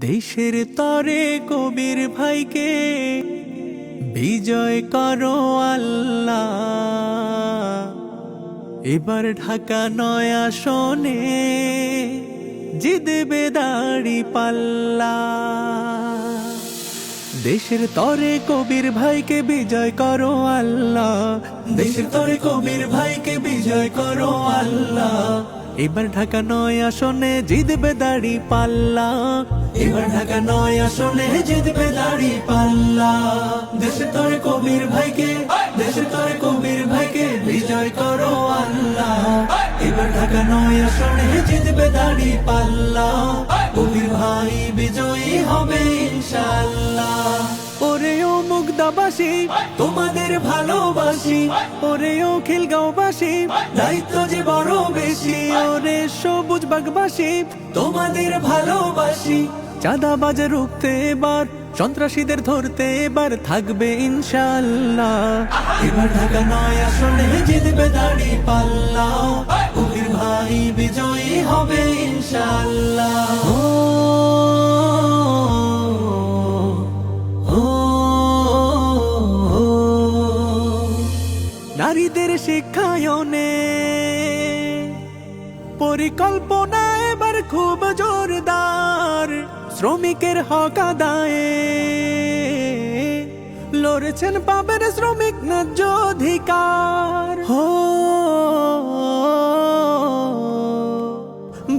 দেশের তরে কবির ভাইকে বিজয় করো আল্লাহ। এবার ঢাকা নয়া শোনে জিদবে দাড়ি পাল্লা। দেশের তরে কবির ভাইকে বিজয় করো আল্লাহ। দেশের তরে কবির ভাইকে বিজয় করো আল্লাহ। এবার ঢাকা নয় আসনে জিতবে দাড়ি পাল্লা। এবার ঢাকা নয় আসনে জিতবে দাড়ি পাল্লা। দেশের তরে কবির ভাইকে দেশের তরে কবির ভাইকে বিজয় করো আল্লাহ। এবার ঢাকা নয় আসনে জিতবে দাড়ি পাল্লা। কবির ভাই বিজয়ী হবে ইনশাল্লাহ। মুগ্ধাবাসী তোমাদের ভালোবাসি, ওরে ও খিলগাঁওবাসী, দায়িত্ব যে বড় বেশি, ওরে সবুজ বাগবাসী, তোমাদের ভালোবাসি। চাঁদা বাজে রুখতে এবার, সন্ত্রাসীদের ধরতে এবার থাকবে ইনশাল্লাহ। এবার ঢাকা নয় আসলে জিতবে দাড়ি পাল্লা। ভাই বিজয়ী হবে ইনশাল্লাহ। নারীদের শিক্ষায়নে। পরিকল্পনা এবার খুব জোরদার, শ্রমিকের হক আদায়ে। লড়েছেন পাবেন শ্রমিক ন্যায্য অধিকার। হো,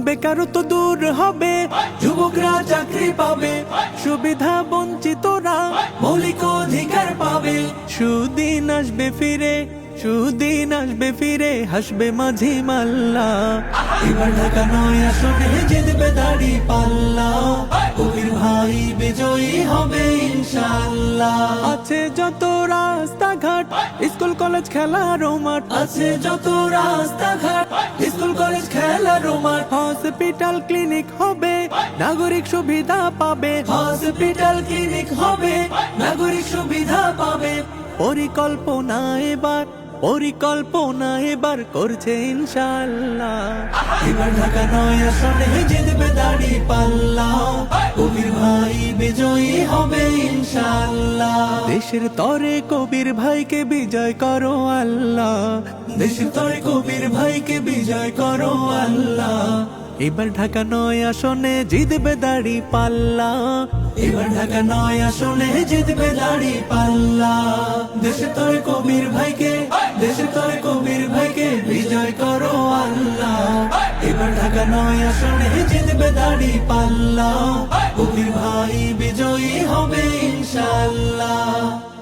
বেকারত্ব দূর হবে, যুবকরা চাকরি পাবে, সুবিধা বঞ্চিতরা মৌলিক অধিকার পাবে। সুদিন আসবে ফিরে সুদিন আসবে, ফিরে হাসবে মাঝি মাল্লা। এবার ঢাকা নয় আসনে জিতবে দাড়ি পাল্লা। কবির ভাই বিজয়ী হবে ইনশাল্লাহ। আছে যত রাস্তাঘাট, স্কুল, কলেজ খেলার মাঠ। আছে যত রাস্তাঘাট, স্কুল, কলেজ খেলার মাঠ। হসপিটাল, ক্লিনিক হবে, নাগরিক সুবিধা পাবে। হসপিটাল, ক্লিনিক হবে, নাগরিক সুবিধা পাবে। পরিকল্পনা এবার পরিকল্পনা এবার করছে ইনশাল্লাহ এবার ঢাকা নয় আসনে জিতবে দাড়ি পাল্লা। কবির ভাই বিজয়ী হবে ইনশাল্লাহ দেশের তরে কবির ভাইকে বিজয় করো আল্লাহ। দেশের তরে কবির ভাইকে বিজয় করো আল্লাহ। এবার ঢাকা নয় আসনে জিতবে দাড়ি পাল্লা। এবার ঢাকা নয় আসনে জিতবে দাড়ি পাল্লা। দেশে তোর কবির ভাইকে ঢাকা নয় আসনে জিতবে দাড়ি পাল্লা। কবির ভাই বিজয়ী হবে ইনশাল্লাহ।